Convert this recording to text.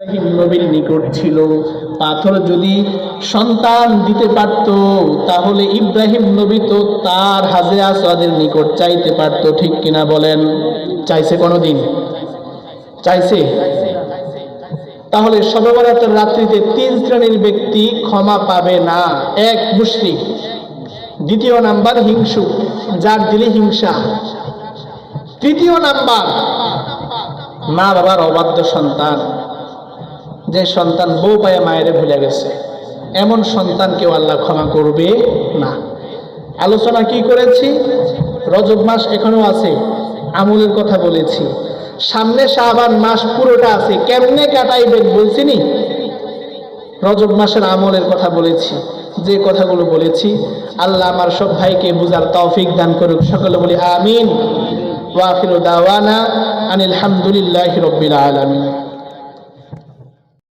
নবীর নিকট ছিল। পাথর যদি সন্তান দিতে পারত, তাহলে ইব্রাহিম নবী তো তার হাজে আসাদের নিকট চাইতে পারত, ঠিক কিনা বলেন? চাইছে কোনোদিন? চাইছে? তাহলে সর্বরাতের রাত্রিতে তিন শ্রেণির ব্যক্তি ক্ষমা পাবে না। এক, মুশরিক। দ্বিতীয় নাম্বার, হিংসু, যার দিলে হিংসা। তৃতীয় নাম্বার মা বাবার অবাধ্য সন্তান। যে সন্তান বউ পায়ে মায়েরে ভুলে গেছে, এমন সন্তানকেও আল্লাহ ক্ষমা করবে না। আলোচনা কি করেছি? রজব মাস এখনও আছে, আমলের কথা বলেছি। সামনে শাহবান মাস পুরোটা আছে, কেমনে কাটাইবেন বলছিনি রজব মাসের আমলের কথা বলেছি, যে কথাগুলো বলেছি, আল্লাহ আমার সব ভাইকে বুঝার তৌফিক দান করুক। সকলে বলি আমিন। ওয়াফিরু দাওয়ানা আনিল হামদুলিল্লাহি রব্বিল আলামিন।